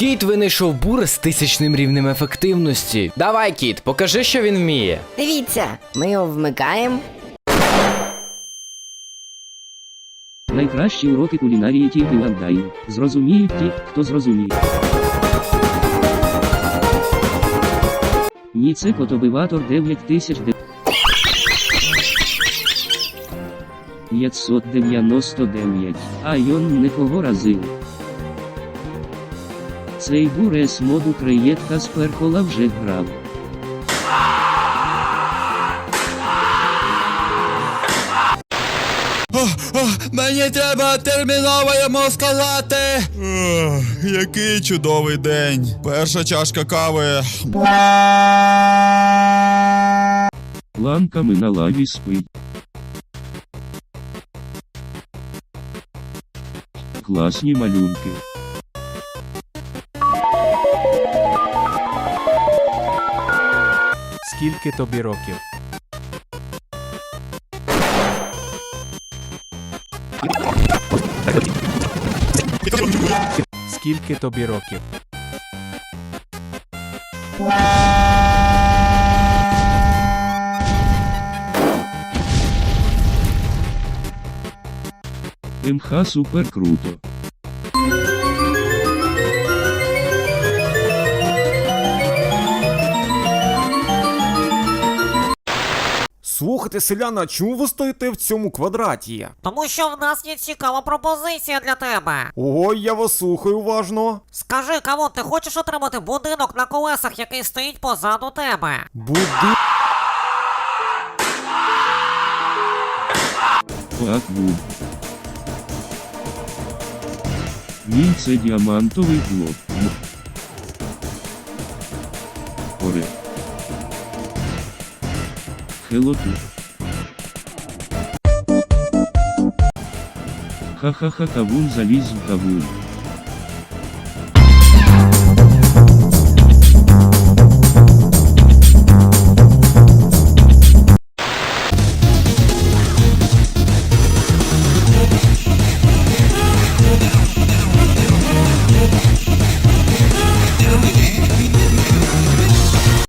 Кіт винайшов бур з тисячним рівнем ефективності. Давай, кіт, покажи, що він вміє. Дивіться, ми його вмикаємо. Найкращі уроки кулінарії тільки в онлайн. Зрозуміють ті, хто зрозуміє. Ніце котобиватор 9000 де... 599. Айон не погоразив. Цей бурес моду креєтка з перкола вже грав. Мені треба терміново йому сказати. Ох, який чудовий день. Перша чашка кави. Ланками на лаві спить. Класні малюнки. Скільки тобі років? Скільки тобі років? МХ супер круто. Слухайте, селяна, чому ви стоїте в цьому квадраті? Тому що в нас є цікава пропозиція для тебе. Ой, я вас слухаю уважно. Скажи, кого ти хочеш отримати будинок на колесах, який стоїть позаду тебе? Буди. Фак був. Він це діамантовий блок. М. Хелоту. Ха-ха-ха кавун заліз в кавун.